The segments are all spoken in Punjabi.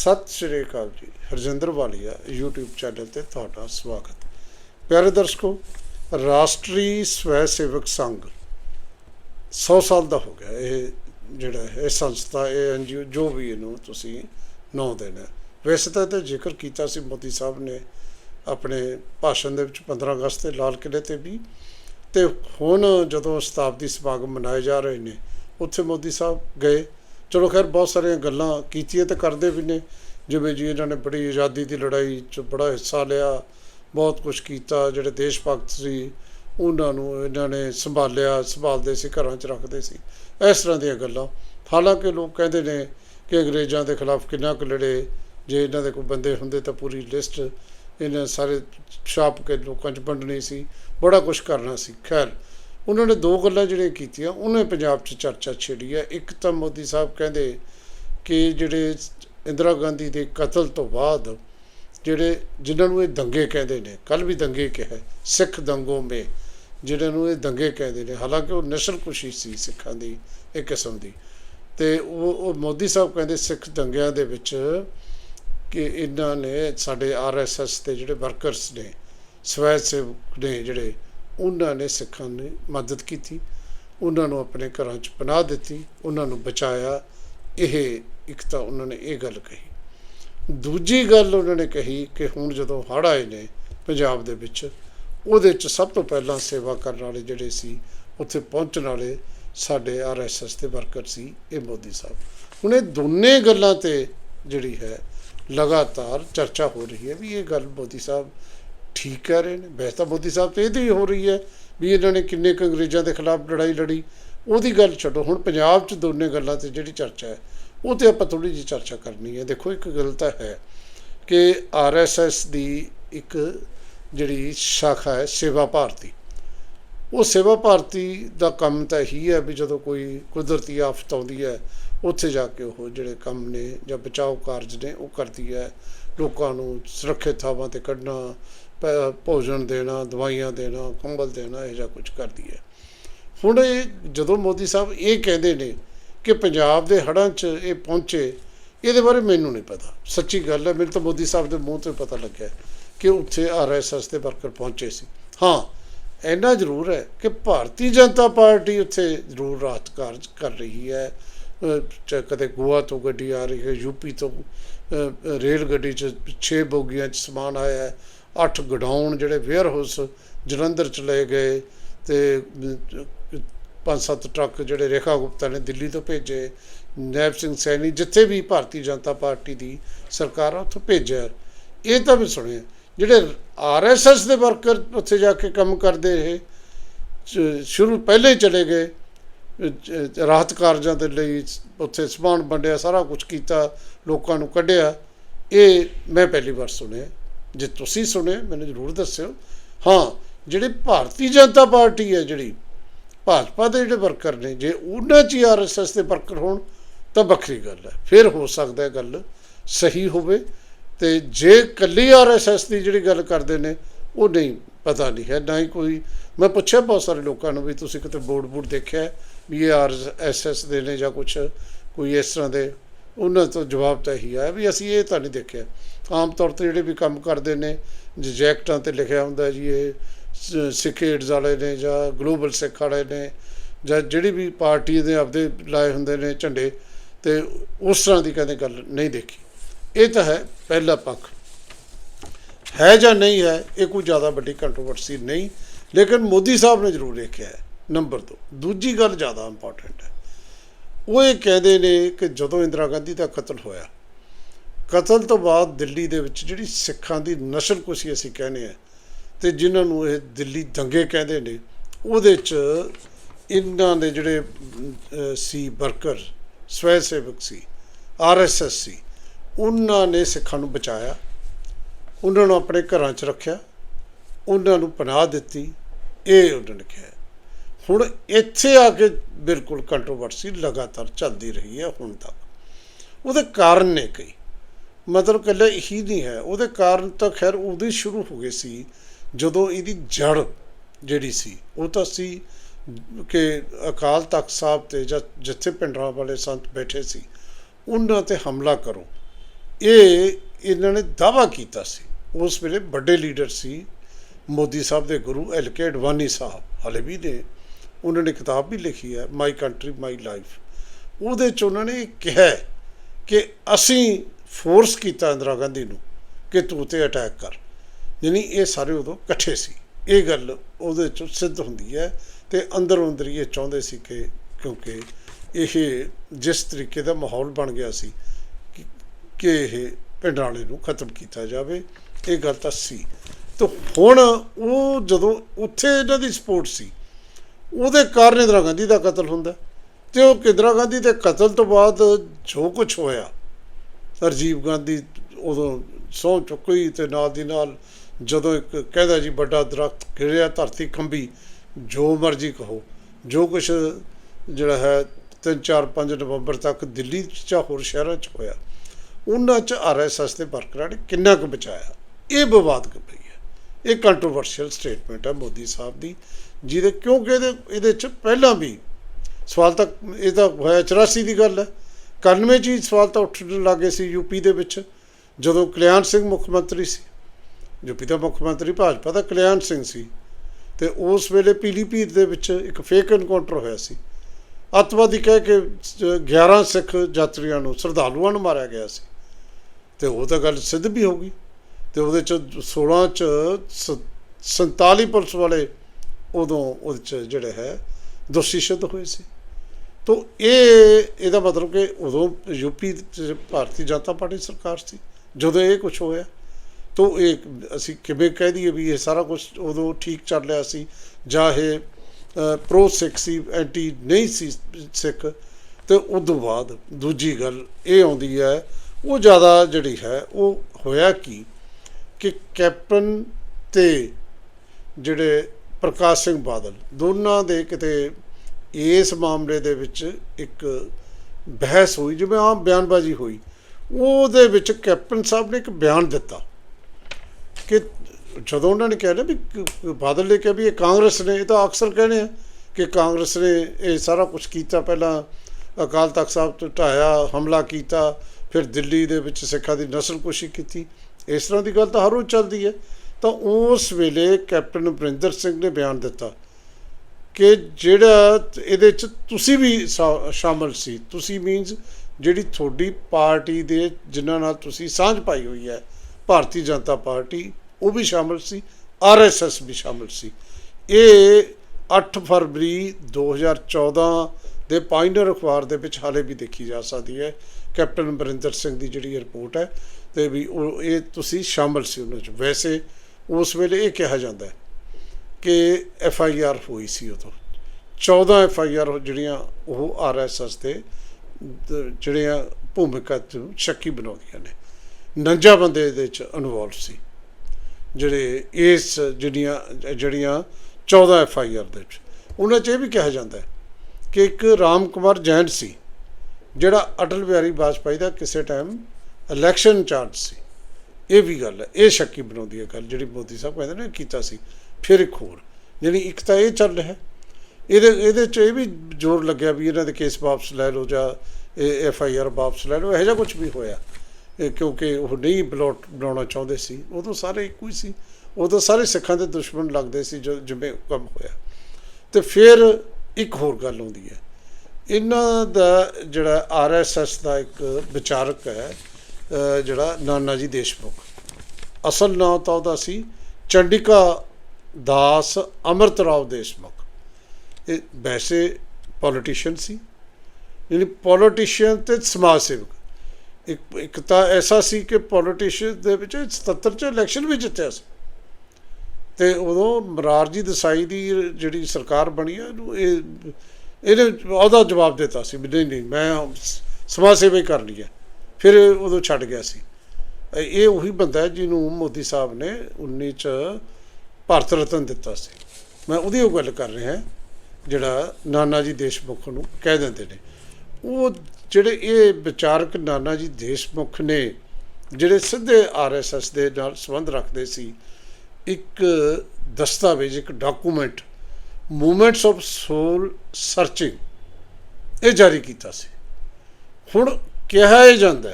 ਸਤਿ ਸ਼੍ਰੀ ਅਕਾਲ ਜੀ। ਹਰਜਿੰਦਰ ਵਾਲੀਆ, YouTube ਚੈਨਲ ਤੇ ਤੁਹਾਡਾ ਸਵਾਗਤ। ਪਿਆਰੇ ਦਰਸ਼ਕੋ, ਰਾਸ਼ਟਰੀ ਸਵੈ ਸੇਵਕ ਸੰਘ 100 ਸਾਲ ਦਾ ਹੋ ਗਿਆ। ਇਹ ਜਿਹੜਾ ਇਹ ਸੰਸਥਾ, ਇਹ ਐਨਜੀਓ ਜੋ ਵੀ ਇਹਨੂੰ ਤੁਸੀਂ ਨਾਂ ਦੇਣਾ। ਵੈਸੇ ਤਾਂ ਇਹਦਾ ਜ਼ਿਕਰ ਕੀਤਾ ਸੀ ਮੋਦੀ ਸਾਹਿਬ ਨੇ ਆਪਣੇ ਭਾਸ਼ਣ ਦੇ ਵਿੱਚ 15 ਅਗਸਤ ਤੇ ਲਾਲ ਕਿਲੇ ਤੇ ਵੀ। ਤੇ ਹੁਣ ਜਦੋਂ ਸ਼ਤਾਬਦੀ ਸਮਾਗਮ ਮਨਾਏ ਜਾ ਰਹੇ ਨੇ, ਉੱਥੇ ਮੋਦੀ ਸਾਹਿਬ ਗਏ। ਚਲੋ ਖੈਰ, ਬਹੁਤ ਸਾਰੀਆਂ ਗੱਲਾਂ ਕੀਤੀਆਂ ਤੇ ਕਰਦੇ ਵੀ ਨੇ। ਜਿਵੇਂ ਜੀ ਇਹਨਾਂ ਨੇ ਬੜੀ ਆਜ਼ਾਦੀ ਦੀ ਲੜਾਈ 'ਚ ਬੜਾ ਹਿੱਸਾ ਲਿਆ, ਬਹੁਤ ਕੁਝ ਕੀਤਾ, ਜਿਹੜੇ ਦੇਸ਼ ਭਗਤ ਸੀ, ਉਹਨਾਂ ਨੂੰ ਇਹਨਾਂ ਨੇ ਸੰਭਾਲਿਆ, ਸੰਭਾਲਦੇ ਸੀ, ਘਰਾਂ 'ਚ ਰੱਖਦੇ ਸੀ। ਇਸ ਤਰ੍ਹਾਂ ਦੀਆਂ ਗੱਲਾਂ। ਹਾਲਾਂਕਿ ਲੋਕ ਕਹਿੰਦੇ ਨੇ ਕਿ ਅੰਗਰੇਜ਼ਾਂ ਦੇ ਖਿਲਾਫ ਕਿੰਨਾ ਕੁ ਲੜੇ। ਜੇ ਇਹਨਾਂ ਦੇ ਕੋਈ ਬੰਦੇ ਹੁੰਦੇ ਤਾਂ ਪੂਰੀ ਲਿਸਟ ਇਹਨਾਂ ਸਾਰੇ ਛਾਪ ਕੇ ਲੋਕਾਂ 'ਚ ਵੰਡਣੀ ਸੀ। ਬੜਾ ਕੁਝ ਕਰਨਾ ਸੀ। ਖੈਰ ਉਹਨਾਂ ਨੇ ਦੋ ਗੱਲਾਂ ਜਿਹੜੀਆਂ ਕੀਤੀਆਂ, ਉਹਨੇ ਪੰਜਾਬ 'ਚ ਚਰਚਾ ਛੇੜੀ ਹੈ ਇੱਕ ਤਾਂ ਮੋਦੀ ਸਾਹਿਬ ਕਹਿੰਦੇ ਕਿ ਜਿਹੜੇ ਇੰਦਰਾ ਗਾਂਧੀ ਦੇ ਕਤਲ ਤੋਂ ਬਾਅਦ ਜਿਹੜੇ ਜਿਨ੍ਹਾਂ ਨੂੰ ਇਹ ਦੰਗੇ ਕਹਿੰਦੇ ਨੇ ਕੱਲ ਵੀ ਦੰਗੇ ਕਿਹਾ ਸਿੱਖ ਦੰਗੋਂ ਮੇ ਜਿਹਨਾਂ ਨੂੰ ਇਹ ਦੰਗੇ ਕਹਿੰਦੇ ਨੇ। ਹਾਲਾਂਕਿ ਉਹ ਨਸਲ ਕੁਸ਼ੀ ਸੀ ਸਿੱਖਾਂ ਦੀ ਇੱਕ ਕਿਸਮ ਦੀ। ਤੇ ਉਹ ਉਹ ਮੋਦੀ ਸਾਹਿਬ ਕਹਿੰਦੇ ਸਿੱਖ ਦੰਗਿਆਂ ਦੇ ਵਿੱਚ ਕਿ ਇਹਨਾਂ ਨੇ ਸਾਡੇ ਆਰਐਸਐਸ ਦੇ ਜਿਹੜੇ ਵਰਕਰਸ ਨੇ, ਸਵੈ ਸੇਵਕ ਨੇ ਜਿਹੜੇ ਉਹਨਾਂ ਨੇ ਸਿੱਖਾਂ ਨੇ ਮਦਦ ਕੀਤੀ, ਉਹਨਾਂ ਨੂੰ ਆਪਣੇ ਘਰਾਂ 'ਚ ਪਨਾਹ ਦਿੱਤੀ, ਉਹਨਾਂ ਨੂੰ ਬਚਾਇਆ। ਇਹ ਇੱਕ ਤਾਂ ਉਹਨਾਂ ਨੇ ਇਹ ਗੱਲ ਕਹੀ। ਦੂਜੀ ਗੱਲ ਉਹਨਾਂ ਨੇ ਕਹੀ ਕਿ ਹੁਣ ਜਦੋਂ ਹੜ੍ਹ ਆਏ ਨੇ ਪੰਜਾਬ ਦੇ ਵਿੱਚ, ਉਹਦੇ 'ਚ ਸਭ ਤੋਂ ਪਹਿਲਾਂ ਸੇਵਾ ਕਰਨ ਵਾਲੇ ਜਿਹੜੇ ਸੀ, ਉੱਥੇ ਪਹੁੰਚਣ ਵਾਲੇ ਸਾਡੇ ਆਰਐਸਐਸ ਦੇ ਵਰਕਰ ਸੀ, ਇਹ ਮੋਦੀ ਸਾਹਿਬ। ਹੁਣ ਇਹ ਦੋਨੇ ਗੱਲਾਂ ਤੇ ਜਿਹੜੀ ਹੈ ਲਗਾਤਾਰ ਚਰਚਾ ਹੋ ਰਹੀ ਹੈ ਵੀ ਇਹ ਗੱਲ ਮੋਦੀ ਸਾਹਿਬ ਠੀਕ ਕਹਿ ਰਹੇ ਨੇ। ਵੈਸੇ ਤਾਂ ਮੋਦੀ ਸਾਹਿਬ ਤੇ ਇਹਦੀ ਹੋ ਰਹੀ ਹੈ ਵੀ ਇਹਨਾਂ ਨੇ ਕਿੰਨੇ ਕੁ ਅੰਗਰੇਜ਼ਾਂ ਦੇ ਖਿਲਾਫ ਲੜਾਈ ਲੜੀ। ਉਹਦੀ ਗੱਲ ਛੱਡੋ, ਹੁਣ ਪੰਜਾਬ 'ਚ ਦੋਨੇ ਗੱਲਾਂ ਤੇ ਜਿਹੜੀ ਚਰਚਾ ਹੈ, ਉਹ ਤੇ ਆਪਾਂ ਥੋੜੀ ਜਿਹੀ ਚਰਚਾ ਕਰਨੀ ਹੈ। ਦੇਖੋ, ਇੱਕ ਗੱਲ ਤਾਂ ਹੈ ਕਿ ਆਰਐਸਐਸ ਦੀ ਇੱਕ ਜਿਹੜੀ ਸ਼ਾਖਾ ਹੈ, ਸੇਵਾ ਭਾਰਤੀ, ਉਹ ਸੇਵਾ ਭਾਰਤੀ ਦਾ ਕੰਮ ਤਾਂ ਇਹੀ ਹੈ ਵੀ ਜਦੋਂ ਕੋਈ ਕੁਦਰਤੀ ਆਫਤ ਆਉਂਦੀ ਹੈ, ਉੱਥੇ ਜਾ ਕੇ ਉਹ ਜਿਹੜੇ ਕੰਮ ਨੇ ਜਾਂ ਬਚਾਓ ਕਾਰਜ ਨੇ, ਉਹ ਕਰਦੀ ਹੈ। ਲੋਕਾਂ ਨੂੰ ਸੁਰੱਖਿਅਤ ਥਾਵਾਂ ਤੇ ਕੱਢਣਾ ਭੋਜਨ ਦੇਣਾ, ਦਵਾਈਆਂ ਦੇਣਾ, ਕੰਬਲ ਦੇਣਾ, ਇਹ ਜਿਹਾ ਕੁਝ ਕਰਦੀ ਹੈ। ਹੁਣ ਇਹ ਜਦੋਂ ਮੋਦੀ ਸਾਹਿਬ ਇਹ ਕਹਿੰਦੇ ਨੇ ਕਿ ਪੰਜਾਬ ਦੇ ਹੜ੍ਹਾਂ 'ਚ ਇਹ ਪਹੁੰਚੇ, ਇਹਦੇ ਬਾਰੇ ਮੈਨੂੰ ਨਹੀਂ ਪਤਾ। ਸੱਚੀ ਗੱਲ ਹੈ, ਮੈਨੂੰ ਤਾਂ ਮੋਦੀ ਸਾਹਿਬ ਦੇ ਮੂੰਹ ਤੋਂ ਪਤਾ ਲੱਗਿਆ ਕਿ ਉੱਥੇ ਆਰਐਸਐਸ ਦੇ ਵਰਕਰ ਪਹੁੰਚੇ ਸੀ। ਹਾਂ, ਇੰਨਾ ਜ਼ਰੂਰ ਹੈ ਕਿ ਭਾਰਤੀ ਜਨਤਾ ਪਾਰਟੀ ਉੱਥੇ ਜ਼ਰੂਰ ਰਾਤ ਕਾਰਜ ਕਰ ਰਹੀ ਹੈ। ਅਹ ਕਦੇ ਗੋਆ ਤੋਂ ਗੱਡੀ ਆ ਰਹੀ ਹੈ ਯੂਪੀ ਤੋਂ ਰੇਲ ਗੱਡੀ 'ਚ 6 ਬੋਗੀਆਂ 'ਚ ਸਮਾਨ ਆਇਆ ਹੈ। 8 ਗਡਾਉਣ ਜਿਹੜੇ ਵੇਅਰ ਹਾਊਸ ਜਲੰਧਰ ਚ ਲਏ ਗਏ ਤੇ ਪੰਜ ਸੱਤ ਟਰੱਕ ਜਿਹੜੇ ਰੇਖਾ ਗੁਪਤਾ ਨੇ ਦਿੱਲੀ ਤੋਂ ਭੇਜੇ। ਨੈਬ ਸਿੰਘ ਸੈਣੀ ਜਿੱਥੇ ਵੀ ਭਾਰਤੀ ਜਨਤਾ ਪਾਰਟੀ ਦੀ ਸਰਕਾਰ ਆ, ਉੱਥੋਂ ਭੇਜਿਆ। ਇਹ ਤਾਂ ਵੀ ਸੁਣਿਆ, ਜਿਹੜੇ ਆਰਐਸਐਸ ਦੇ ਵਰਕਰ ਉੱਥੇ ਜਾ ਕੇ ਕੰਮ ਕਰਦੇ ਇਹ ਸ਼ੁਰੂ ਪਹਿਲੇ ਚਲੇ ਗਏ ਰਾਹਤ ਕਾਰਜਾਂ ਦੇ ਲਈ ਉੱਥੇ ਸਮਾਨ ਵੰਡਿਆ, ਸਾਰਾ ਕੁਝ ਕੀਤਾ, ਲੋਕਾਂ ਨੂੰ ਕੱਢਿਆ। ਇਹ ਮੈਂ ਪਹਿਲੀ ਵਾਰ ਸੁਣਿਆ। ਜੇ ਤੁਸੀਂ ਸੁਣੇ ਮੈਨੂੰ ਜ਼ਰੂਰ ਦੱਸਿਓ। ਹਾਂ, ਜਿਹੜੇ ਭਾਰਤੀ ਜਨਤਾ ਪਾਰਟੀ ਹੈ ਜਿਹੜੀ, ਭਾਜਪਾ ਦੇ ਜਿਹੜੇ ਵਰਕਰ ਨੇ, ਜੇ ਉਹਨਾਂ 'ਚ ਆਰਐਸਐਸ ਦੇ ਵਰਕਰ ਹੋਣ, ਤਾਂ ਵੱਖਰੀ ਗੱਲ ਹੈ। ਫਿਰ ਹੋ ਸਕਦਾ ਹੈ ਗੱਲ ਸਹੀ ਹੋਵੇ ਤੇ ਜੇ ਕੱਲੀ ਆਰਐਸਐਸ ਦੀ ਜਿਹੜੀ ਗੱਲ ਕਰਦੇ ਨੇ, ਉਹ ਨਹੀਂ, ਪਤਾ ਨਹੀਂ ਹੈ। ਨਾ ਹੀ ਕੋਈ, ਮੈਂ ਪੁੱਛਿਆ ਬਹੁਤ ਸਾਰੇ ਲੋਕਾਂ ਨੂੰ ਵੀ ਤੁਸੀਂ ਕਿਤੇ ਬੋਰਡ ਬੋਰਡ ਦੇਖਿਆ ਵੀ ਇਹ ਆਰਐਸਐਸ ਦੇ ਨੇ ਜਾਂ ਕੁਝ ਕੋਈ ਇਸ ਤਰ੍ਹਾਂ ਦੇ ਉਹਨਾਂ ਤੋਂ ਜਵਾਬ ਤਾਂ ਇਹੀ ਆਇਆ ਵੀ ਅਸੀਂ ਇਹ ਤਾਂ ਨਹੀਂ ਦੇਖਿਆ। ਆਮ ਤੌਰ ਤੇ ਜਿਹੜੇ ਵੀ ਕੰਮ ਕਰਦੇ ਨੇ, ਜੈਕਟਾਂ ਤੇ ਲਿਖਿਆ ਹੁੰਦਾ ਜੀ ਇਹ ਸਿੱਖ ਏਡਜ਼ ਵਾਲੇ ਨੇ ਜਾਂ ਗਲੋਬਲ ਸਿੱਖ ਵਾਲੇ ਨੇ ਜਾਂ ਜਿਹੜੀ ਵੀ ਪਾਰਟੀ ਦੇ ਆਪਦੇ ਲਾਏ ਹੁੰਦੇ ਨੇ ਝੰਡੇ ਤੇ ਉਸ ਤਰ੍ਹਾਂ ਦੀ ਕਦੇ ਗੱਲ ਨਹੀਂ ਦੇਖੀ। ਇਹ ਤਾਂ ਹੈ ਪਹਿਲਾ ਪੱਖ। ਹੈ ਜਾਂ ਨਹੀਂ ਹੈ, ਇਹ ਕੋਈ ਜ਼ਿਆਦਾ ਵੱਡੀ ਕੰਟਰੋਵਰਸੀ ਨਹੀਂ, ਲੇਕਿਨ ਮੋਦੀ ਸਾਹਿਬ ਨੇ ਜ਼ਰੂਰ ਦੇਖਿਆ ਹੈ, ਨੰਬਰ 2 ਦੂਜੀ ਗੱਲ ਜ਼ਿਆਦਾ ਇੰਪੋਰਟੈਂਟ ਹੈ। ਉਹ ਇਹ ਕਹਿੰਦੇ ਨੇ ਕਿ ਜਦੋਂ ਇੰਦਰਾ ਗਾਂਧੀ ਦਾ ਕਤਲ ਹੋਇਆ, ਕਤਲ ਤੋਂ ਬਾਅਦ ਦਿੱਲੀ ਦੇ ਵਿੱਚ ਜਿਹੜੀ ਸਿੱਖਾਂ ਦੀ ਨਸਲਕੁਸ਼ੀ ਅਸੀਂ ਕਹਿੰਦੇ ਆ ਤੇ ਜਿਨ੍ਹਾਂ ਨੂੰ ਇਹ ਦਿੱਲੀ ਦੰਗੇ ਕਹਿੰਦੇ ਨੇ, ਉਹਦੇ ਚ ਇਹਨਾਂ ਦੇ ਜਿਹੜੇ ਸੀ ਵਰਕਰ ਸਵੈ ਸੇਵਕ ਸੀ ਆਰਐਸਐਸ ਸੀ, ਉਹਨਾਂ ਨੇ ਸਿੱਖਾਂ ਨੂੰ ਬਚਾਇਆ, ਉਹਨਾਂ ਨੂੰ ਆਪਣੇ ਘਰਾਂ 'ਚ ਰੱਖਿਆ, ਉਹਨਾਂ ਨੂੰ ਪਨਾਹ ਦਿੱਤੀ, ਇਹ ਉਹਨਾਂ ਨੇ ਕਿਹਾ। ਹੁਣ ਇੱਥੇ ਆ ਕੇ ਬਿਲਕੁਲ ਕੰਟਰੋਵਰਸੀ ਲਗਾਤਾਰ ਚੱਲਦੀ ਰਹੀ ਹੈ ਹੁਣ ਤੱਕ ਉਹਦੇ ਕਾਰਨ ਨੇ ਕਈ। ਮਤਲਬ ਕੱਲਾ ਇਹੀ ਨਹੀਂ ਹੈ। ਉਹਦੇ ਕਾਰਨ ਤਾਂ ਖੈਰ ਉਦੋਂ ਹੀ ਸ਼ੁਰੂ ਹੋ ਗਏ ਸੀ। ਜਦੋਂ ਇਹਦੀ ਜੜ ਜਿਹੜੀ ਸੀ, ਉਹ ਤਾਂ ਸੀ ਕਿ ਅਕਾਲ ਤਖਤ ਸਾਹਿਬ ਤੇ ਜਾਂ ਜਿੱਥੇ ਪਿੰਡਰਾਂ ਵਾਲੇ ਸੰਤ ਬੈਠੇ ਸੀ, ਉਹਨਾਂ ਤੇ ਹਮਲਾ ਕਰੋ। ਇਹ ਇਹਨਾਂ ਨੇ ਦਾਵਾ ਕੀਤਾ ਸੀ। ਉਸ ਵੇਲੇ ਵੱਡੇ ਲੀਡਰ ਸੀ ਮੋਦੀ ਸਾਹਿਬ ਦੇ ਗੁਰੂ ਐਲ ਕੇ ਅਡਵਾਨੀ ਸਾਹਿਬ, ਹਲੇ ਵੀ ਨੇ। ਉਹਨਾਂ ਨੇ ਕਿਤਾਬ ਵੀ ਲਿਖੀ ਹੈ ਮਾਈ ਕੰਟਰੀ ਮਾਈ ਲਾਈਫ ਉਹਦੇ ਚ ਉਹਨਾਂ ਨੇ ਕਿਹਾ ਕਿ ਅਸੀਂ ਫੋਰਸ ਕੀਤਾ ਇੰਦਰਾ ਗਾਂਧੀ ਨੂੰ ਕਿ ਤੂੰ ਤੇ ਅਟੈਕ ਕਰ। ਯਾਨੀ ਇਹ ਸਾਰੇ ਉਦੋਂ ਇਕੱਠੇ ਸੀ। ਇਹ ਗੱਲ ਉਹਦੇ ਚ ਸਿੱਧ ਹੁੰਦੀ ਹੈ ਤੇ ਅੰਦਰੋਂ ਅੰਦਰ ਹੀ ਇਹ ਚਾਹੁੰਦੇ ਸੀ ਕਿ ਕਿਉਂਕਿ ਇਹ ਜਿਸ ਤਰੀਕੇ ਦਾ ਮਾਹੌਲ ਬਣ ਗਿਆ ਸੀ ਕਿ- ਇਹ ਪਿੰਡਾਂ ਵਾਲੇ ਨੂੰ ਖਤਮ ਕੀਤਾ ਜਾਵੇ, ਇਹ ਗੱਲ ਤਾਂ ਸੀ। ਤਾਂ ਹੁਣ ਉਹ ਜਦੋਂ ਉੱਥੇ ਇਹਨਾਂ ਦੀ ਸਪੋਰਟ ਸੀ ਉਹਦੇ ਕਾਰਨ ਇੰਦਰਾ ਗਾਂਧੀ ਦਾ ਕਤਲ ਹੁੰਦਾ ਤੇ ਉਹ ਇੰਦਰਾ ਗਾਂਧੀ ਦੇ ਕਤਲ ਤੋਂ ਬਾਅਦ ਜੋ ਕੁਝ ਹੋਇਆ ਰਾਜੀਵ ਗਾਂਧੀ ਉਦੋਂ ਸਹੁੰ ਚੁੱਕੀ ਤੇ ਨਾਲ ਦੀ ਨਾਲ ਜਦੋਂ ਇੱਕ ਕਹਿੰਦਾ ਜੀ ਵੱਡਾ ਦਰਖਤ ਗਿਰਿਆ, ਧਰਤੀ ਕੰਬੀ, ਜੋ ਮਰਜ਼ੀ ਕਹੋ, ਜੋ ਕੁਝ ਜਿਹੜਾ ਹੈ 3 4 5 ਨਵੰਬਰ ਤੱਕ ਦਿੱਲੀ 'ਚ ਜਾਂ ਹੋਰ ਸ਼ਹਿਰਾਂ 'ਚ ਹੋਇਆ, ਉਹਨਾਂ 'ਚ ਆਰਐਸਐਸ ਦੇ ਵਰਕਰਾਂ ਨੇ ਕਿੰਨਾ ਕੁ ਬਚਾਇਆ? ਇਹ ਵਿਵਾਦ ਪਈ ਹੈ। ਇਹ ਕੰਟਰੋਵਰਸ਼ੀਅਲ ਸਟੇਟਮੈਂਟ ਹੈ ਮੋਦੀ ਸਾਹਿਬ ਦੀ। ਜਿਹਦੇ ਕਿਉਂਕਿ ਇਹਦੇ ਇਹਦੇ 'ਚ ਪਹਿਲਾਂ ਵੀ ਸਵਾਲ ਤਾਂ ਇਹ ਤਾਂ ਹੋਇਆ 84 ਦੀ ਗੱਲ ਹੈ। 91 ਚ ਹੀ ਸਵਾਲ ਤਾਂ ਉੱਠਣ ਲੱਗੇ ਸੀ ਯੂਪੀ ਦੇ ਵਿੱਚ, ਜਦੋਂ ਕਲਿਆਣ ਸਿੰਘ ਮੁੱਖ ਮੰਤਰੀ ਸੀ। ਯੂਪੀ ਦਾ ਮੁੱਖ ਮੰਤਰੀ ਭਾਜਪਾ ਦਾ ਕਲਿਆਣ ਸਿੰਘ ਸੀ ਤੇ ਉਸ ਵੇਲੇ ਪੀਲੀਭੀਤ ਦੇ ਵਿੱਚ ਇੱਕ ਫੇਕ ਐਨਕਾਊਂਟਰ ਹੋਇਆ ਸੀ। ਅੱਤਵਾਦੀ ਕਹਿ ਕੇ 11 ਸਿੱਖ ਯਾਤਰੀਆਂ ਨੂੰ ਸ਼ਰਧਾਲੂਆਂ ਨੂੰ ਮਾਰਿਆ ਗਿਆ ਸੀ। ਤੇ ਉਹ ਤਾਂ ਗੱਲ ਸਿੱਧ ਵੀ ਹੋ ਗਈ। ਤੇ ਉਹਦੇ ਚ 16 ਚ ਸ- 47 ਪੁਲਿਸ ਵਾਲੇ ਉਦੋਂ ਉਹਦੇ ਚ ਜਿਹੜੇ ਹੈ, ਦੋਸ਼ੀ ਸਿੱਧ ਹੋਏ ਸੀ। ਤੋ ਇਹ, ਇਹਦਾ ਮਤਲਬ ਕਿ ਉਦੋਂ ਯੂਪੀ 'ਚ ਭਾਰਤੀ ਜਨਤਾ ਪਾਰਟੀ ਸਰਕਾਰ ਸੀ, ਜਦੋਂ ਇਹ ਕੁਝ ਹੋਇਆ। ਤੋ ਇਹ ਅਸੀਂ ਕਿਵੇਂ ਕਹਿ ਦਈਏ ਵੀ ਇਹ ਸਾਰਾ ਕੁਝ ਉਦੋਂ ਠੀਕ ਚੱਲ ਰਿਹਾ ਸੀ, ਜਾਂ ਇਹ ਪ੍ਰੋ ਸਿੱਖ ਸੀ, ਐਂਟੀ ਨਹੀਂ ਸੀ ਸਿੱਖ, ਤੇ ਉਸ ਤੋਂ ਬਾਅਦ ਦੂਜੀ ਗੱਲ ਇਹ ਆਉਂਦੀ ਹੈ, ਉਹ ਜ਼ਿਆਦਾ ਜਿਹੜੀ ਹੈ, ਉਹ ਹੋਇਆ ਕੀ ਕਿ ਕੈਪਟਨ ਤੇ ਜਿਹੜੇ ਪ੍ਰਕਾਸ਼ ਸਿੰਘ ਬਾਦਲ, ਦੋਨਾਂ ਦੇ ਕਿਤੇ ਇਸ ਮਾਮਲੇ ਦੇ ਵਿੱਚ ਇੱਕ ਬਹਿਸ ਹੋਈ, ਜਿਵੇਂ ਆਮ ਬਿਆਨਬਾਜ਼ੀ ਹੋਈ, ਉਹਦੇ ਵਿੱਚ ਕੈਪਟਨ ਸਾਹਿਬ ਨੇ ਇੱਕ ਬਿਆਨ ਦਿੱਤਾ ਕਿ ਜਦੋਂ ਉਹਨਾਂ ਨੇ ਕਿਹਾ ਨਾ ਵੀ ਬਾਦਲ ਨੇ ਕਿਹਾ ਵੀ ਇਹ ਕਾਂਗਰਸ ਨੇ, ਇਹ ਤਾਂ ਅਕਸਰ ਕਹਿੰਦੇ ਆ ਕਿ ਕਾਂਗਰਸ ਨੇ ਇਹ ਸਾਰਾ ਕੁਝ ਕੀਤਾ, ਪਹਿਲਾਂ ਅਕਾਲ ਤਖਤ ਸਾਹਿਬ ਤੋਂ ਢਾਇਆ, ਹਮਲਾ ਕੀਤਾ, ਫਿਰ ਦਿੱਲੀ ਦੇ ਵਿੱਚ ਸਿੱਖਾਂ ਦੀ ਨਸਲਕੁਸ਼ੀ ਕੀਤੀ। ਇਸ ਤਰ੍ਹਾਂ ਦੀ ਗੱਲ ਤਾਂ ਹਰ ਰੋਜ਼ ਚੱਲਦੀ ਹੈ। ਤਾਂ ਉਸ ਵੇਲੇ ਕੈਪਟਨ ਅਮਰਿੰਦਰ ਸਿੰਘ ਨੇ ਬਿਆਨ ਦਿੱਤਾ ਕਿ ਜਿਹੜਾ ਇਹਦੇ ਚ ਤੁਸੀਂ ਵੀ ਸ਼ਾ- ਸ਼ਾਮਲ ਸੀ। ਤੁਸੀਂ ਮੀਨਸ ਜਿਹੜੀ ਤੁਹਾਡੀ ਪਾਰਟੀ ਦੇ ਜਿਨ੍ਹਾਂ ਨਾਲ ਤੁਸੀਂ ਸਾਂਝ ਪਾਈ ਹੋਈ ਹੈ, ਭਾਰਤੀ ਜਨਤਾ ਪਾਰਟੀ, ਉਹ ਵੀ ਸ਼ਾਮਲ ਸੀ ਆਰਐਸਐਸ ਵੀ ਸ਼ਾਮਲ ਸੀ। ਇਹ 8 ਫਰਵਰੀ 2014 ਦੇ ਪਾਇਨਰ ਅਖਬਾਰ ਦੇ ਵਿੱਚ ਹਾਲੇ ਵੀ ਦੇਖੀ ਜਾ ਸਕਦੀ ਹੈ। ਕੈਪਟਨ ਅਮਰਿੰਦਰ ਸਿੰਘ ਦੀ ਜਿਹੜੀ ਰਿਪੋਰਟ ਹੈ, ਤੇ ਵੀ ਉਹ, ਇਹ ਤੁਸੀਂ ਸ਼ਾਮਲ ਸੀ ਉਹਨਾਂ 'ਚ। ਵੈਸੇ ਉਸ ਵੇਲੇ ਇਹ ਕਿਹਾ ਜਾਂਦਾ ਹੈ ਕਿ ਐਫ ਆਈ ਆਰ ਹੋਈ ਸੀ ਉਦੋਂ। 14 ਐਫ ਆਈ ਆਰ ਜਿਹੜੀਆਂ ਉਹ ਆਰ ਐਸ ਐਸ ਦੇ ਜਿਹੜੀਆਂ ਭੂਮਿਕਾ ਨੂੰ ਸ਼ੱਕੀ ਬਣਾਉਂਦੀਆਂ ਨੇ। ਨੰਜਾ ਬੰਦੇ ਇਹਦੇ ਚ ਇਨਵੋਲਵ ਸੀ। ਜਿਹੜੇ ਇਸ ਜਿਹੜੀਆਂ ਜਿਹੜੀਆਂ 14 ਐਫ ਆਈ ਆਰ ਦੇ ਵਿੱਚ। ਉਹਨਾਂ 'ਚ ਇਹ ਵੀ ਕਿਹਾ ਜਾਂਦਾ ਹੈ ਕਿ ਇੱਕ ਰਾਮ ਕੁਮਾਰ ਜੈਨ ਸੀ, ਜਿਹੜਾ ਅਟਲ ਬਿਹਾਰੀ ਵਾਜਪਾਈ ਦਾ ਕਿਸੇ ਟਾਈਮ ਇਲੈਕਸ਼ਨ ਚਾਰਜ ਸੀ। ਇਹ ਵੀ ਗੱਲ ਹੈ, ਇਹ ਸ਼ੱਕੀ ਬਣਾਉਂਦੀ ਹੈ ਗੱਲ ਜਿਹੜੀ ਮੋਦੀ ਸਾਹਿਬ ਕਹਿੰਦੇ ਨੇ ਕੀਤਾ ਸੀ। ਫਿਰ ਇੱਕ ਹੋਰ, ਜਿਹੜੀ ਇੱਕ ਤਾਂ ਇਹ ਚੱਲ ਰਿਹਾ। ਇਹਦੇ ਇਹਦੇ ਚ ਇਹ ਵੀ ਜ਼ੋਰ ਲੱਗਿਆ ਵੀ ਇਹਨਾਂ ਦੇ ਕੇਸ ਵਾਪਸ ਲੈ ਲਓ ਜਾਂ ਇਹ ਐਫ ਆਈ ਆਰ ਵਾਪਸ ਲੈ ਲਓ, ਇਹੋ ਜਿਹਾ ਕੁਝ ਵੀ ਹੋਇਆ। ਇਹ ਕਿਉਂਕਿ ਉਹ ਨਹੀਂ ਬਲੋਟ ਬਣਾਉਣਾ ਚਾਹੁੰਦੇ ਸੀ। ਉਦੋਂ ਸਾਰੇ ਇੱਕੋ ਹੀ ਸੀ। ਉਦੋਂ ਸਾਰੇ ਸਿੱਖਾਂ ਦੇ ਦੁਸ਼ਮਣ ਲੱਗਦੇ ਸੀ ਜੋ ਜਿਵੇਂ ਕੰਮ ਹੋਇਆ। ਤੇ ਫਿਰ ਇੱਕ ਹੋਰ ਗੱਲ ਆਉਂਦੀ ਹੈ। ਇਹਨਾਂ ਦਾ ਜਿਹੜਾ ਆਰ ਐਸ ਐਸ ਦਾ ਇੱਕ ਵਿਚਾਰਕ ਹੈ ਜਿਹੜਾ ਨਾਨਾ ਜੀ ਦੇਸ਼ਮੁਖ। ਅਸਲ ਨਾਮ ਤਾਂ ਉਹਦਾ ਸੀ ਚੰਡਿਕਾ ਦਾਸ ਅਮਰਤਰਾਓ ਦੇਸ਼ਮੁਖ। ਇਹ ਵੈਸੇ ਪੋਲੀਟੀਸ਼ੀਅਨ ਸੀ। ਯਾਨੀ ਪੋਲੀਟੀਸ਼ੀਅਨ ਤੇ ਸਮਾਜ ਸੇਵਕ। ਇੱਕ ਇੱਕ ਤਾਂ ਐਸਾ ਸੀ ਕਿ ਪੋਲੀਟੀਸ਼ੀਅਨ ਦੇ ਵਿੱਚ 77 ਚ ਇਲੈਕਸ਼ਨ ਵੀ ਜਿੱਤਿਆ ਸੀ। ਤੇ ਉਦੋਂ ਮਰਾਰਜੀ ਦਸਾਈ ਦੀ ਜਿਹੜੀ ਸਰਕਾਰ ਬਣੀ ਆ, ਇਹਨੂੰ ਇਹ, ਇਹਨੇ ਉਹਦਾ ਜਵਾਬ ਦਿੱਤਾ ਸੀ ਵੀ ਨਹੀਂ ਨਹੀਂ, ਮੈਂ ਸਮਾਜ ਸੇਵਾ ਹੀ ਕਰਨੀ ਹੈ ਫਿਰ ਉਦੋਂ ਛੱਡ ਗਿਆ ਸੀ। ਇਹ ਉਹੀ ਬੰਦਾ ਹੈ ਜਿਹਨੂੰ ਮੋਦੀ ਸਾਹਿਬ ਨੇ 19 ਚ ਭਾਰਤ ਰਤਨ ਦਿੱਤਾ ਸੀ। ਮੈਂ ਉਹਦੀ ਉਹ ਗੱਲ ਕਰ ਰਿਹਾ, ਜਿਹੜਾ ਨਾਨਾ ਜੀ ਦੇਸ਼ਮੁਖ ਨੂੰ ਕਹਿ ਦਿੰਦੇ ਨੇ। ਉਹ ਜਿਹੜੇ ਇਹ ਵਿਚਾਰਕ ਨਾਨਾ ਜੀ ਦੇਸ਼ਮੁਖ ਨੇ, ਜਿਹੜੇ ਸਿੱਧੇ ਆਰਐਸਐਸ ਦੇ ਨਾਲ ਸੰਬੰਧ ਰੱਖਦੇ ਸੀ, ਇੱਕ ਦਸਤਾਵੇਜ਼, ਇੱਕ document, movements of soul searching, ਇਹ ਜਾਰੀ ਕੀਤਾ ਸੀ। ਹੁਣ ਕਿਹਾ ਇਹ ਜਾਂਦਾ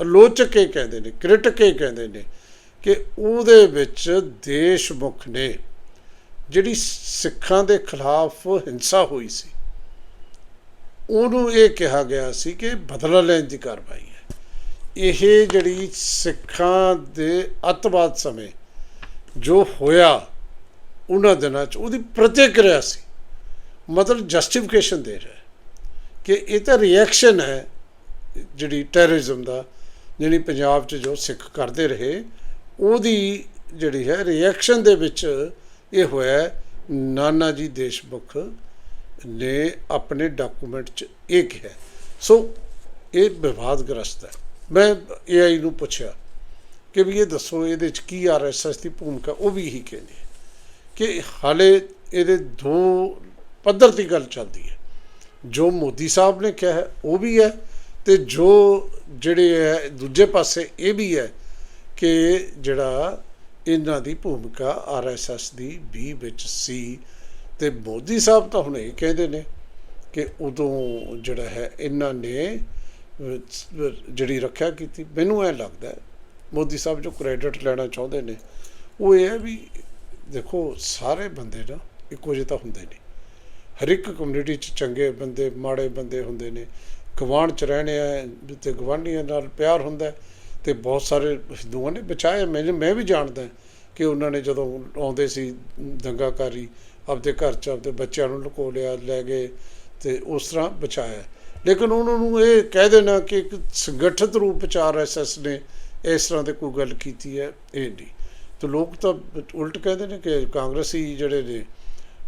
ਆਲੋਚਕ ਇਹ ਕਹਿੰਦੇ ਨੇ, ਕ੍ਰਿਟਿਕ ਇਹ ਕਹਿੰਦੇ ਨੇ ਕਿ ਉਹਦੇ ਵਿੱਚ ਦੇਸ਼ ਮੁਖ ਨੇ ਜਿਹੜੀ ਸਿੱਖਾਂ ਦੇ ਖਿਲਾਫ ਹਿੰਸਾ ਹੋਈ ਸੀ। ਉਹਨੂੰ ਇਹ ਕਿਹਾ ਗਿਆ ਸੀ ਕਿ ਬਦਲਾ ਲੈਣ ਦੀ ਕਾਰਵਾਈ ਹੈ। ਇਹ ਜਿਹੜੀ ਸਿੱਖਾਂ ਦੇ ਅੱਤਵਾਦ ਸਮੇਂ ਜੋ ਹੋਇਆ, ਉਹਨਾਂ ਦਿਨਾਂ 'ਚ ਉਹਦੀ ਪ੍ਰਤੀਕਿਰਿਆ ਸੀ। ਮਤਲਬ ਜਸਟੀਫਿਕੇਸ਼ਨ ਦੇ ਰਿਹਾ ਕਿ ਇਹ ਤਾਂ ਰਿਐਕਸ਼ਨ ਹੈ। ਜਿਹੜੀ ਟੈਰਰਿਜ਼ਮ ਦਾ, ਜਿਹੜੀ ਪੰਜਾਬ 'ਚ ਜੋ ਸਿੱਖ ਕਰਦੇ ਰਹੇ, ਉਹਦੀ ਜਿਹੜੀ ਹੈ ਰਿਐਕਸ਼ਨ ਦੇ ਵਿੱਚ ਇਹ ਹੋਇਆ ਨਾਨਾ ਜੀ ਦੇਸ਼ਮੁਖ ਨੇ ਆਪਣੇ ਡਾਕੂਮੈਂਟ 'ਚ ਇਹ ਕਿਹਾ ਸੋ ਇਹ ਵਿਵਾਦਗ੍ਰਸਤ ਹੈ। ਮੈਂ ਏਆਈ ਨੂੰ ਪੁੱਛਿਆ ਕਿ ਵੀ ਇਹ ਦੱਸੋ, ਇਹਦੇ 'ਚ ਕੀ ਆਰਐਸਐਸ ਦੀ ਭੂਮਿਕਾ, ਉਹ ਵੀ ਇਹੀ ਕਹਿੰਦੇ ਹੈ ਕਿ ਹਾਲੇ ਇਹਦੇ ਦੋ ਪੱਧਰ ਦੀ ਗੱਲ ਚੱਲਦੀ ਹੈ। ਜੋ ਮੋਦੀ ਸਾਹਿਬ ਨੇ ਕਿਹਾ ਹੈ, ਉਹ ਵੀ ਹੈ ਤੇ ਜੋ ਜਿਹੜੇ ਹੈ, ਦੂਜੇ ਪਾਸੇ ਇਹ ਵੀ ਹੈ ਕਿ ਜਿਹੜਾ ਇਹਨਾਂ ਦੀ ਭੂਮਿਕਾ ਆਰਐਸਐਸ ਦੀ ਵੀ ਵਿੱਚ ਸੀ ਤੇ ਮੋਦੀ ਸਾਹਿਬ ਤਾਂ ਹੁਣ ਇਹ ਕਹਿੰਦੇ ਨੇ ਕਿ ਉਦੋਂ ਜਿਹੜਾ ਹੈ, ਇਹਨਾਂ ਨੇ ਜਿਹੜੀ ਰੱਖਿਆ ਕੀਤੀ। ਮੈਨੂੰ ਐ ਲੱਗਦਾ ਮੋਦੀ ਸਾਹਿਬ ਜੋ ਕ੍ਰੈਡਿਟ ਲੈਣਾ ਚਾਹੁੰਦੇ ਨੇ, ਉਹ ਇਹ ਹੈ ਵੀ ਦੇਖੋ, ਸਾਰੇ ਬੰਦੇ ਨਾ ਇੱਕੋ ਜਿਹੇ ਤਾਂ ਹੁੰਦੇ ਨਹੀਂ ਹਰ ਇੱਕ ਕਮਿਊਨਿਟੀ 'ਚ ਚੰਗੇ ਬੰਦੇ, ਮਾੜੇ ਬੰਦੇ ਹੁੰਦੇ ਨੇ। ਗਵਾਂਢ 'ਚ ਰਹਿਣੇ ਆ ਤੇ ਗਵਾਂਢੀਆਂ ਨਾਲ ਪਿਆਰ ਹੁੰਦਾ ਹੈ, ਤੇ ਬਹੁਤ ਸਾਰੇ ਹਿੰਦੂਆਂ ਨੇ ਬਚਾਇਆ ਮੈਨੂੰ ਮੈਂ ਵੀ ਜਾਣਦਾ ਕਿ ਉਹਨਾਂ ਨੇ ਜਦੋਂ ਆਉਂਦੇ ਸੀ ਦੰਗਾਕਾਰੀ, ਆਪਦੇ ਘਰ 'ਚ ਆਪਦੇ ਬੱਚਿਆਂ ਨੂੰ ਲੁਕੋ ਲਿਆ, ਲੈ ਗਏ ਤੇ ਉਸ ਤਰ੍ਹਾਂ ਬਚਾਇਆ। ਲੇਕਿਨ ਉਹਨਾਂ ਨੂੰ ਇਹ ਕਹਿ ਦੇਣਾ ਕਿ ਇੱਕ ਸੰਗਠਿਤ ਰੂਪ ਚ ਆਰਐਸਐਸ ਨੇ ਇਸ ਤਰ੍ਹਾਂ ਦੇ ਕੋਈ ਗੱਲ ਕੀਤੀ ਹੈ, ਇਹ ਨਹੀਂ। ਤੇ ਲੋਕ ਤਾਂ ਉਲਟ ਕਹਿੰਦੇ ਨੇ ਕਿ ਕਾਂਗਰਸੀ ਜਿਹੜੇ ਨੇ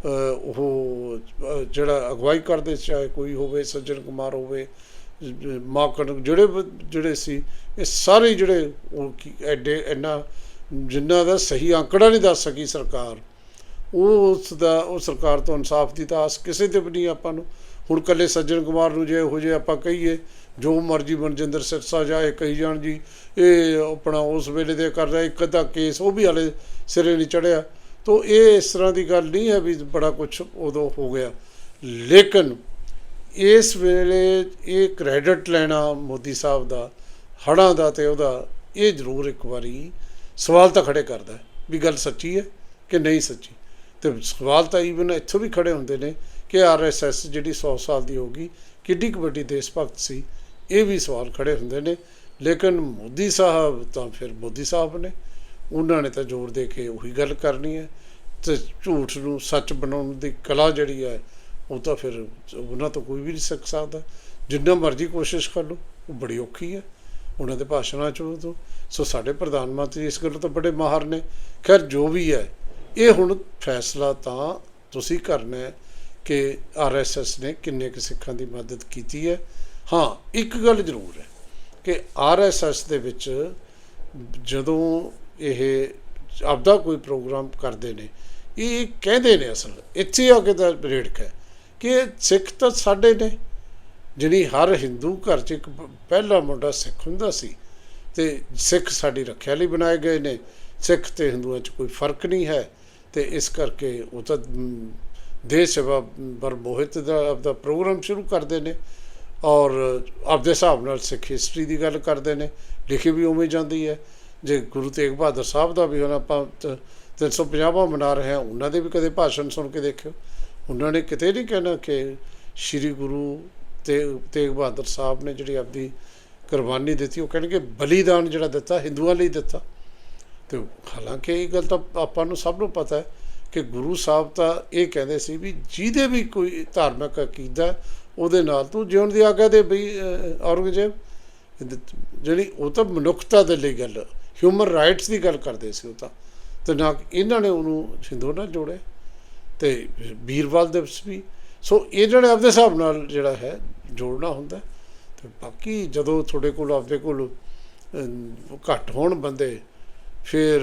ਉਹ ਜਿਹੜਾ ਅਗਵਾਈ ਕਰਦੇ ਚਾਹੇ ਕੋਈ ਹੋਵੇ, ਸੱਜਣ ਕੁਮਾਰ ਹੋਵੇ ਮਾਕੜ ਜਿਹੜੇ ਜਿਹੜੇ ਸੀ, ਇਹ ਸਾਰੇ ਜਿਹੜੇ ਉਹ ਕੀ ਐਡੇ, ਇੰਨਾ ਜਿਨ੍ਹਾਂ ਦਾ ਸਹੀ ਅੰਕੜਾ ਨਹੀਂ ਦੱਸ ਸਕੀ ਸਰਕਾਰ, ਉਹ ਉਸ ਦਾ, ਉਹ ਸਰਕਾਰ ਤੋਂ ਇਨਸਾਫ ਦੀ ਤਾਂ ਆਸ ਕਿਸੇ ਤੇ ਵੀ ਨਹੀਂ ਆਪਾਂ ਨੂੰ। ਹੁਣ ਕੱਲੇ ਸੱਜਣ ਕੁਮਾਰ ਨੂੰ ਜੇ ਇਹੋ ਜੇ ਆਪਾਂ ਕਹੀਏ, ਜੋ ਮਰਜ਼ੀ ਮਨਜਿੰਦਰ ਸਿਰਸਾ ਜਾਏ, ਕਹੀ ਜਾਣ ਜੀ, ਇਹ ਆਪਣਾ ਉਸ ਵੇਲੇ ਦੇ ਕਰ ਰਿਹਾ, ਇੱਕ ਅੱਧਾ ਕੇਸ, ਉਹ ਵੀ ਹਲੇ ਸਿਰੇ ਨਹੀਂ ਚੜਿਆ ਤੋ ਇਹ ਇਸ ਤਰ੍ਹਾਂ ਦੀ ਗੱਲ ਨਹੀਂ ਹੈ ਵੀ ਬੜਾ ਕੁਝ ਉਦੋਂ ਹੋ ਗਿਆ। ਲੇਕਿਨ ਇਸ ਵੇਲੇ ਇਹ ਕ੍ਰੈਡਿਟ ਲੈਣਾ ਮੋਦੀ ਸਾਹਿਬ ਦਾ ਹੜਾਂ ਦਾ ਤੇ ਉਹਦਾ, ਇਹ ਜ਼ਰੂਰ ਇੱਕ ਵਾਰੀ ਸਵਾਲ ਤਾਂ ਖੜੇ ਕਰਦਾ ਵੀ ਗੱਲ ਸੱਚੀ ਹੈ ਕਿ ਨਹੀਂ ਸੱਚੀ? ਤੇ ਸਵਾਲ ਤਾਂ ਈਵਨ ਇੱਥੋਂ ਵੀ ਖੜੇ ਹੁੰਦੇ ਨੇ ਕਿ ਆਰਐਸਐਸ ਜਿਹੜੀ 100 ਸਾਲ ਦੀ ਹੋਗੀ ਕਿੱਡੀ ਕੁ ਵੱਡੀ ਦੇਸ਼ ਭਗਤ ਸੀ, ਇਹ ਵੀ ਸਵਾਲ ਖੜੇ ਹੁੰਦੇ ਨੇ। ਲੇਕਿਨ ਮੋਦੀ ਸਾਹਿਬ ਤਾਂ ਫਿਰ ਮੋਦੀ ਸਾਹਿਬ ਨੇ ਉਹਨਾਂ ਨੇ ਤਾਂ ਜ਼ੋਰ ਦੇ ਕੇ ਉਹੀ ਗੱਲ ਕਰਨੀ ਹੈ ਤੇ ਝੂਠ ਨੂੰ ਸੱਚ ਬਣਾਉਣ ਦੀ ਕਲਾ ਜਿਹੜੀ ਹੈ, ਉਹ ਤਾਂ ਫਿਰ ਉਹਨਾਂ ਤੋਂ ਕੋਈ ਵੀ ਨਹੀਂ ਸਿੱਖ ਸਕਦਾ। ਜਿੰਨਾ ਮਰਜ਼ੀ ਕੋਸ਼ਿਸ਼ ਕਰ ਲਓ, ਉਹ ਬੜੀ ਔਖੀ ਹੈ। ਉਹਨਾਂ ਦੇ ਭਾਸ਼ਣਾਂ ਚ ਉਹ ਤੋਂ। ਸੋ ਸਾਡੇ ਪ੍ਰਧਾਨ ਮੰਤਰੀ ਇਸ ਗੱਲ ਤੋਂ ਬੜੇ ਮਾਹਰ ਨੇ। ਖੈਰ, ਜੋ ਵੀ ਹੈ, ਇਹ ਹੁਣ ਫੈਸਲਾ ਤਾਂ ਤੁਸੀਂ ਕਰਨਾ ਹੈ ਕਿ ਆਰਐਸਐਸ ਨੇ ਕਿੰਨੇ ਕੁ ਸਿੱਖਾਂ ਦੀ ਮਦਦ ਕੀਤੀ ਹੈ। ਹਾਂ, ਇੱਕ ਗੱਲ ਜ਼ਰੂਰ ਹੈ ਕਿ ਆਰਐਸਐਸ ਦੇ ਵਿੱਚ ਜਦੋਂ ਇਹ ਆਪਦਾ ਕੋਈ ਪ੍ਰੋਗਰਾਮ ਕਰਦੇ ਨੇ, ਇਹ ਕਹਿੰਦੇ ਨੇ ਅਸਲ, ਇੱਥੇ ਆ ਕੇ ਤਾਂ ਰੇੜਕ ਹੈ ਕਿ ਸਿੱਖ ਤਾਂ ਸਾਡੇ ਨੇ, ਜਿਹੜੀ ਹਰ ਹਿੰਦੂ ਘਰ 'ਚ ਇੱਕ ਪਹਿਲਾ ਮੁੰਡਾ ਸਿੱਖ ਹੁੰਦਾ ਸੀ ਤੇ ਸਿੱਖ ਸਾਡੀ ਰੱਖਿਆ ਲਈ ਬਣਾਏ ਗਏ ਨੇ, ਸਿੱਖ ਤੇ ਹਿੰਦੂਆਂ 'ਚ ਕੋਈ ਫ਼ਰਕ ਨਹੀਂ ਹੈ ਤੇ ਇਸ ਕਰਕੇ ਉਹ ਤਾਂ ਦੇਸ਼ ਸੇਵਾ ਪਰ ਮੋਹਿਤ ਦਾ ਆਪਦਾ ਪ੍ਰੋਗਰਾਮ ਸ਼ੁਰੂ ਕਰਦੇ ਨੇ ਔਰ ਆਪਦੇ ਹਿਸਾਬ ਨਾਲ ਸਿੱਖ ਹਿਸਟਰੀ ਦੀ ਗੱਲ ਕਰਦੇ ਨੇ, ਲਿਖੀ ਵੀ ਉਵੇਂ ਜਾਂਦੀ ਹੈ। ਜੇ ਗੁਰੂ ਤੇਗ ਬਹਾਦਰ ਸਾਹਿਬ ਦਾ ਵੀ ਹੁਣ ਆਪਾਂ ਤ- 350ਵਾਂ ਮਨਾ ਰਹੇ ਹਾਂ, ਉਹਨਾਂ ਦੇ ਵੀ ਕਦੇ ਭਾਸ਼ਣ ਸੁਣ ਕੇ ਦੇਖਿਓ। ਉਹਨਾਂ ਨੇ ਕਿਤੇ ਨਹੀਂ ਕਹਿਣਾ ਕਿ ਸ੍ਰੀ ਗੁਰੂ ਤੇ ਤੇਗ ਬਹਾਦਰ ਸਾਹਿਬ ਨੇ ਜਿਹੜੀ ਆਪਦੀ ਕੁਰਬਾਨੀ ਦਿੱਤੀ, ਉਹ ਕਹਿਣਗੇ ਬਲੀਦਾਨ ਜਿਹੜਾ ਦਿੱਤਾ, ਹਿੰਦੂਆਂ ਲਈ ਦਿੱਤਾ। ਤੇ ਹਾਲਾਂਕਿ ਇਹ ਗੱਲ ਤਾਂ ਆਪਾਂ ਨੂੰ ਸਭ ਨੂੰ ਪਤਾ ਹੈ ਕਿ ਗੁਰੂ ਸਾਹਿਬ ਤਾਂ ਇਹ ਕਹਿੰਦੇ ਸੀ ਵੀ ਜਿਹਦੇ ਵੀ ਕੋਈ ਧਾਰਮਿਕ ਅਕੀਦਾ ਉਹਦੇ ਨਾਲ ਤੂੰ ਜਿਉਣ ਦੀ ਆਗਿਆ ਦੇ ਬਈ ਔਰੰਗਜ਼ੇਬ। ਇਹਦੇ ਜਿਹੜੀ ਉਹ ਤਾਂ ਮਨੁੱਖਤਾ ਦੇ ਲਈ ਗੱਲ ਹਿਊਮਨ ਰਾਈਟਸ ਦੀ ਗੱਲ ਕਰਦੇ ਸੀ ਉਹ ਤਾਂ। ਤੇ ਨਾ ਇਹਨਾਂ ਨੇ ਉਹਨੂੰ ਹਿੰਦੂ ਨਾਲ ਜੋੜਿਆ ਤੇ ਵੀਰਵਾਲ ਦਿਵਸ ਵੀ। ਸੋ ਇਹਨਾਂ ਨੇ ਆਪਦੇ ਹਿਸਾਬ ਨਾਲ ਜਿਹੜਾ ਹੈ ਜੋੜਨਾ ਹੁੰਦਾ। ਹੈ। ਤੇ ਬਾਕੀ ਜਦੋਂ ਤੁਹਾਡੇ ਕੋਲ ਆਪਦੇ ਕੋਲ ਘੱਟ ਹੋਣ ਬੰਦੇ, ਫਿਰ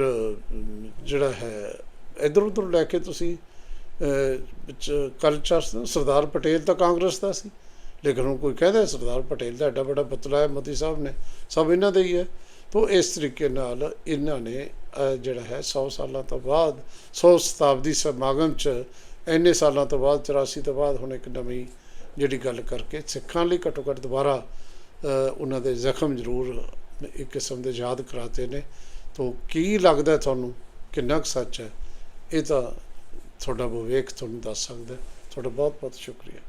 ਜਿਹੜਾ ਹੈ, ਇਧਰ ਉਧਰ ਲੈ ਕੇ ਤੁਸੀਂ ਕਲਚਰ ਸਰਦਾਰ ਪਟੇਲ ਤਾਂ ਕਾਂਗਰਸ ਦਾ ਸੀ। ਲੇਕਿਨ ਹੁਣ ਕੋਈ ਕਹਿੰਦਾ ਸਰਦਾਰ ਪਟੇਲ ਦਾ ਐਡਾ ਵੱਡਾ ਪੁਤਲਾ ਹੈ ਮੋਦੀ ਸਾਹਿਬ ਨੇ। ਸਭ ਇਹਨਾਂ ਦਾ ਹੀ ਹੈ। ਤੋ ਇਸ ਤਰੀਕੇ ਨਾਲ ਇਹਨਾਂ ਨੇ ਜਿਹੜਾ ਹੈ 100 ਸਾਲਾਂ ਤੋਂ ਬਾਅਦ 100 ਸ਼ਤਾਬਦੀ ਸਮਾਗਮ ਚ ਇੰਨੇ ਸਾਲਾਂ ਤੋਂ ਬਾਅਦ 84 ਤੋਂ ਬਾਅਦ ਹੁਣ ਇੱਕ ਨਵੀਂ ਜਿਹੜੀ ਗੱਲ ਕਰਕੇ ਸਿੱਖਾਂ ਲਈ ਘੱਟੋ ਘੱਟ ਦੁਬਾਰਾ ਉਹਨਾਂ ਦੇ ਜ਼ਖਮ ਜ਼ਰੂਰ ਇੱਕ ਕਿਸਮ ਦੇ ਯਾਦ ਕਰਾਤੇ ਨੇ। ਤੋ ਕੀ ਲੱਗਦਾ ਤੁਹਾਨੂੰ? ਕਿੰਨਾ ਕੁ ਸੱਚ ਹੈ? ਇਹ ਤਾਂ ਤੁਹਾਡਾ ਵਿਵੇਕ ਤੁਹਾਨੂੰ ਦੱਸ ਸਕਦਾ ਤੁਹਾਡਾ ਬਹੁਤ ਬਹੁਤ ਸ਼ੁਕਰੀਆ।